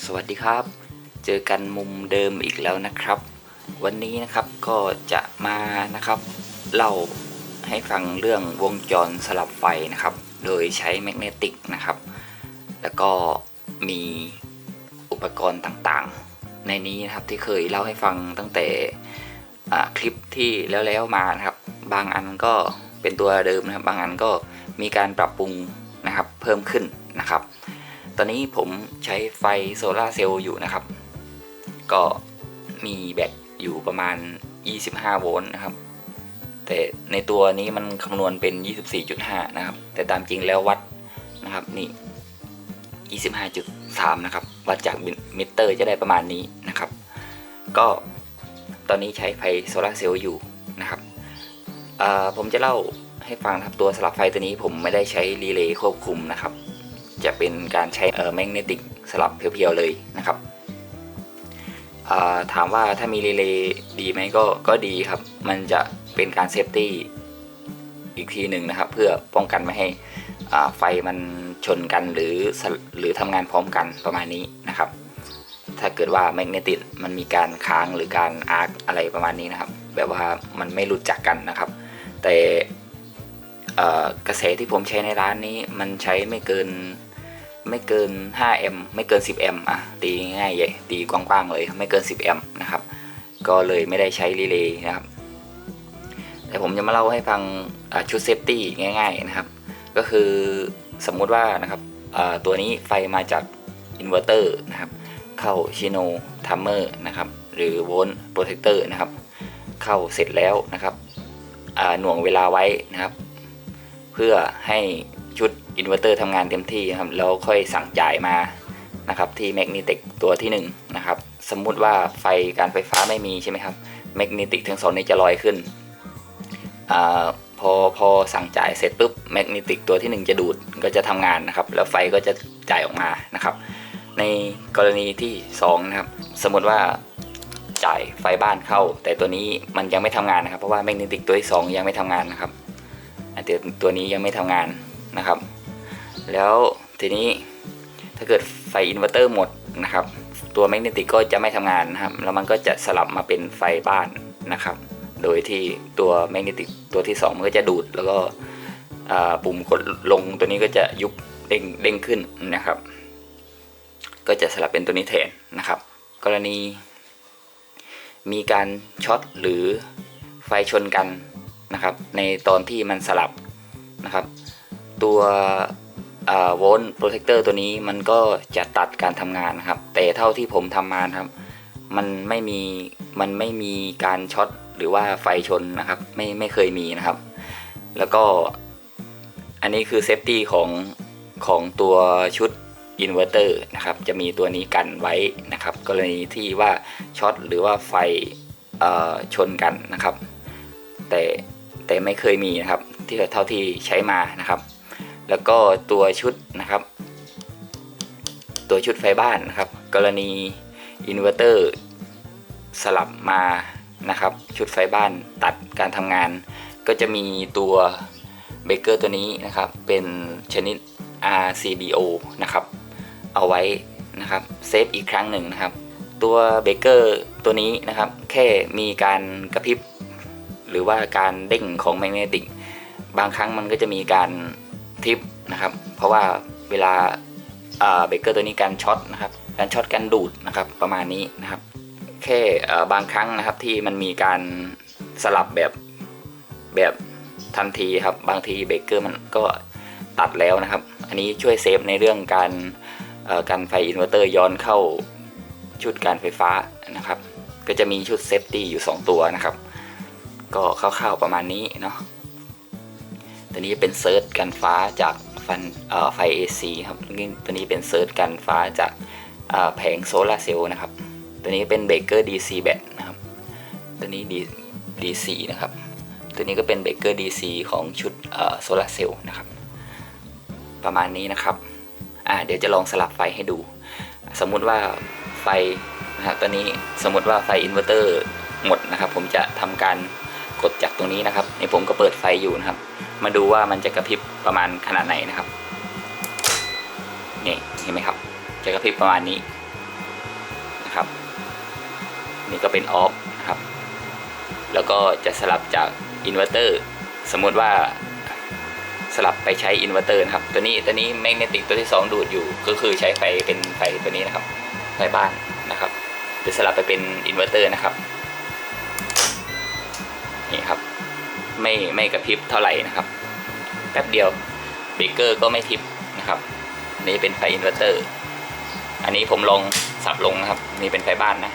สวัสดีครับ เจอกันมุมเดิมอีกแล้วนะครับ วันนี้นะครับก็จะมานะครับเล่าให้ฟังเรื่องวงจรสลับไฟนะครับ โดยใช้แมกเนติกนะครับ แล้วก็มีอุปกรณ์ต่างๆ ในนี้นะครับที่เคยเล่าให้ฟังตั้งแต่คลิปที่แล้วๆมานะครับ บางอันก็เป็นตัวเดิมนะครับ บางอันก็มีการปรับปรุงนะครับเพิ่มขึ้นนะครับ ตอนนี้ผมใช้ไฟโซลาเซลล์อยู่นะครับ ก็มีแบตอยู่ประมาณ 25 โวลต์นะครับ แต่ในตัวนี้มันคำนวณเป็น 24.5 นะครับ แต่ตามจริงแล้ววัดนะครับนี่ 25.3 นะครับ วัดจากมิเตอร์จะได้ประมาณนี้นะครับ ก็ตอนนี้ใช้ไฟโซลาเซลล์อยู่นะครับผมจะเล่าให้ฟังนะครับตัวสลับไฟตัวนี้ผมไม่ได้ใช้รีเลย์ควบคุมนะครับ จะเป็นการใช้เอ่อแมกเนติกสลับเพียวๆเลยนะครับถามว่าถ้ามีรีเลย์ดีไหมก็ก็ดีครับ มันจะเป็นการเซฟตี้อีกทีหนึ่งนะครับ เพื่อป้องกันไม่ให้ไฟมันชนกันหรือหรือทำงานพร้อมกันประมาณนี้นะครับ ถ้าเกิดว่าแมกเนติกมันมีการค้างหรือการอาร์คอะไรประมาณนี้นะครับ แบบว่ามันไม่รู้จักกันนะครับ แต่กระแสที่ผมใช้ในร้านนี้มันใช้ไม่เกิน ไม่เกิน5แอมไม่เกิน 10แอมป์อะตีง่ายๆใหญ่ตีกว้างๆเลยไม่เกิน 10แอมนะครับ ก็เลยไม่ได้ใช้รีเลย์นะครับ แต่ผมจะมาเล่าให้ฟังชุดเซฟตี้ง่ายๆนะครับ ก็คือสมมุติว่านะครับตัวนี้ไฟมาจากอินเวอร์เตอร์นะครับ เข้าชิโนทัมเมอร์นะครับ หรือโวลต์โปรเทคเตอร์นะครับ เข้าเสร็จแล้วนะครับหน่วงเวลาไว้นะครับ เพื่อให้ ชุดอินเวอร์เตอร์ทำงานเต็มที่ครับแล้วค่อยสั่งจ่ายมานะครับที่แมกนีติกตัวที่1นงนะครับสมมุติว่าไฟการไฟฟ้าไม่มีใช่ไหมครับแมกนีติกทั้งสองนี้จะลอยขึ้นอพอพอสั่งจ่ายเสร็จปุ๊บแมกนีติกตัวที่ 1 จะดูดก็จะทำงานนะครับ แล้วไฟก็จะจ่ายออกมานะครับ ในกรณีที่2นะครับสมมติว่าจ่ายไฟบ้านเข้า แต่ตัวนี้มันยังไม่ทำงานนะครับ เพราะว่าแมกนีติกตัวที่ 2 ยังไม่ทำงานนะครับอันตัวนี้ยังไม่ทำงาน นะครับ แล้วทีนี้ถ้าเกิดไฟอินเวอร์เตอร์หมดนะครับ ตัวแมกเนติกก็จะไม่ทำงานนะครับ แล้วมันก็จะสลับมาเป็นไฟบ้านนะครับ โดยที่ตัวแมกเนติกตัวที่ 2 มันก็จะดูดแล้วก็ปุ่มกดลงตัวนี้ก็จะยุบเด้งเด้งขึ้นนะครับ ก็จะสลับเป็นตัวนี้แทนนะครับ กรณีมีการช็อตหรือไฟชนกันนะครับ ในตอนที่มันสลับนะครับ ตัวโวลต์โปรเทคเตอร์ตัวนี้มันก็จะตัดการทำงานครับ แต่เท่าที่ผมทำมานครับ มันไม่มีมันไม่มีการช็อตหรือว่าไฟชนนะครับ ไม่ไม่เคยมีนะครับ แล้วก็อันนี้คือเซฟตี้ของของตัวชุดอินเวอร์เตอร์นะครับ จะมีตัวนี้กันไว้นะครับกรณีที่ว่าช็อตหรือว่าไฟชนกันนะครับ แต่แต่ไม่เคยมีนะครับ ที่เท่าที่ใช้มานะครับ แล้วก็ตัวชุดนะครับ ตัวชุดไฟบ้านนะครับ กรณีอินเวอร์เตอร์สลับมานะครับ ชุดไฟบ้านตัดการทำงาน ก็จะมีตัวเบเกอร์ตัวนี้นะครับ เป็นชนิด RCBO นะครับ เอาไว้นะครับเซฟอีกครั้งหนึ่งนะครับ ตัวเบเกอร์ตัวนี้นะครับ แค่มีการกระพริบ หรือว่าการเด้งของแมกเนติก บางครั้งมันก็จะมีการ ทิปนะครับ เพราะว่าเวลาเบเกอร์ตัวนี้การช็อตนะครับ การช็อตการดูดนะครับประมาณนี้นะครับ แค่บางครั้งนะครับที่มันมีการสลับแบบแบบทันทีครับ บางทีเบเกอร์มันก็ตัดแล้วนะครับ อันนี้ช่วยเซฟในเรื่องการการไฟอินเวอร์เตอร์ย้อนเข้าชุดการไฟฟ้านะครับ ก็จะมีชุดเซฟตี้อยู่ 2 ตัวนะครับ ก็คร่าวๆประมาณนี้เนาะ ตัวนี้เป็นเซิร์ชกันฟ้าจากฟันไฟ AC ครับตัวนี้เป็นเซิร์ชกันฟ้าจากแผงโซลาเซลล์นะครับ ตัวนี้เป็นเบเกอร์ DC แบตนะครับ ตัวนี้ DC นะครับ ตัวนี้ก็เป็นเบเกอร์ DC ของชุดโซลาเซลล์นะครับ ประมาณนี้นะครับอ่าเดี๋ยวจะลองสลับไฟให้ดู สมมุติว่าไฟนะครับตัวนี้สมมติว่าไฟอินเวอร์เตอร์หมดนะครับ ผมจะทำการกดจากตรงนี้นะครับนี่ผมก็เปิดไฟอยู่นะครับ มาดูว่ามันจะกระพริบประมาณขนาดไหนนะครับนี่เห็นไหมครับ จะกระพริบประมาณนี้นะครับ นี่ก็เป็นออฟนะครับ แล้วก็จะสลับจากอินเวอร์เตอร์สมมติว่าสลับไปใช้อินเวอร์เตอร์นะครับ ตัวนี้ตัวนี้แมกเนติกตัวที่ 2 ดูดอยู่ก็คือใช้ไฟเป็นไฟตัวนี้นะครับไฟบ้านนะครับจะสลับไปเป็นอินเวอร์เตอร์นะครับ ไม่ไม่กระพริบเท่าไหร่นะครับ แป๊บเดียวเบรกเกอร์ก็ไม่ทิปนะครับ นี่เป็นไฟอินเวอร์เตอร์ อันนี้ผมลองสับลงนะครับ นี่เป็นไฟบ้านนะ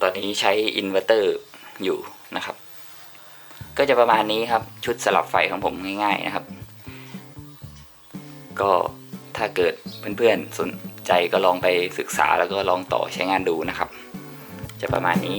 ตอนนี้ใช้อินเวอร์เตอร์อยู่นะครับ ก็จะประมาณนี้ครับชุดสลับไฟของผมง่าย ๆนะครับ ก็ถ้าเกิดเพื่อนๆสนใจก็ลองไปศึกษาแล้วก็ลองต่อใช้งานดูนะครับ จะประมาณนี้